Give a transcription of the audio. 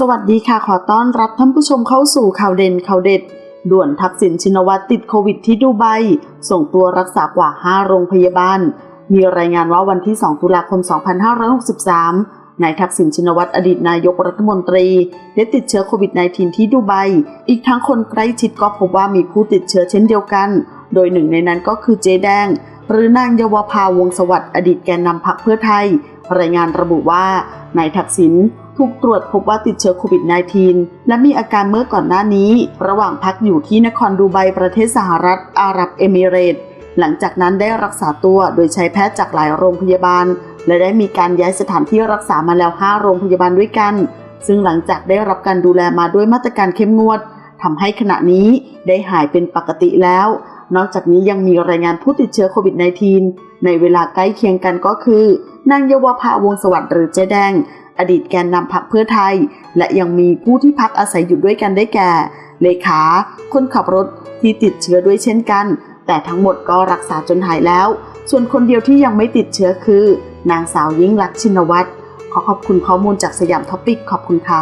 สวัสดีค่ะ ขอต้อนรับท่านผู้ชมเข้าสู่ข่าวเด่นข่าวเด็ด ด่วนทักษิณชินวัตรติดโควิดที่ดูไบส่งตัวรักษากว่า 5 โรงพยาบาล มีรายงานว่าวันที่ 2 ตุลาคม 2563 นายทักษิณชินวัตรอดีตนายกรัฐมนตรี ได้ติดเชื้อโควิด -19 ที่ดูไบ อีกทั้งคนใกล้ชิดก็พบว่ามีผู้ติดเชื้อเช่นเดียวกัน โดยหนึ่งในนั้นก็คือเจ๊แดง หรือนางเยาวภาวงศ์สวัสดิ์อดีตแกนนำพรรคเพื่อไทย รายงานระบุว่านายทักษิณถูกตรวจพบว่าติดเชื้อโควิด -19 และมีอาการเมื่อก่อนหน้านี้ ระหว่างพักอยู่ที่นครดูไบประเทศสหรัฐอาหรับเอมิเรตส์หลังจากนั้นได้รักษาตัวโดยใช้แพทย์จากหลายโรงพยาบาล และได้มีการย้ายสถานที่รักษามาแล้ว 5 โรงพยาบาลด้วยกัน ซึ่งหลังจากได้รับการดูแลมาด้วยมาตรการเข้มงวดทำให้ขณะนี้ได้หายเป็นปกติแล้ว นอกจากนี้ยังมีรายงานผู้ติดเชื้อโควิด -19 ในเวลาใกล้เคียงกันก็คือ นางเยาวภาวงสวัสดิ์หรือเจ๊แดง อดีตแกนนำพรรคเพื่อไทย และยังมีผู้ที่พักอาศัยอยู่ด้วยกันได้แก่ เลขา คนขับรถที่ติดเชื้อด้วยเช่นกัน แต่ทั้งหมดก็รักษาจนหายแล้ว ส่วนคนเดียวที่ยังไม่ติดเชื้อคือ นางสาวยิ่งลักษณ์ชินวัตรขอขอบคุณข้อมูลจากสยามท็อปิกขอบคุณค่ะ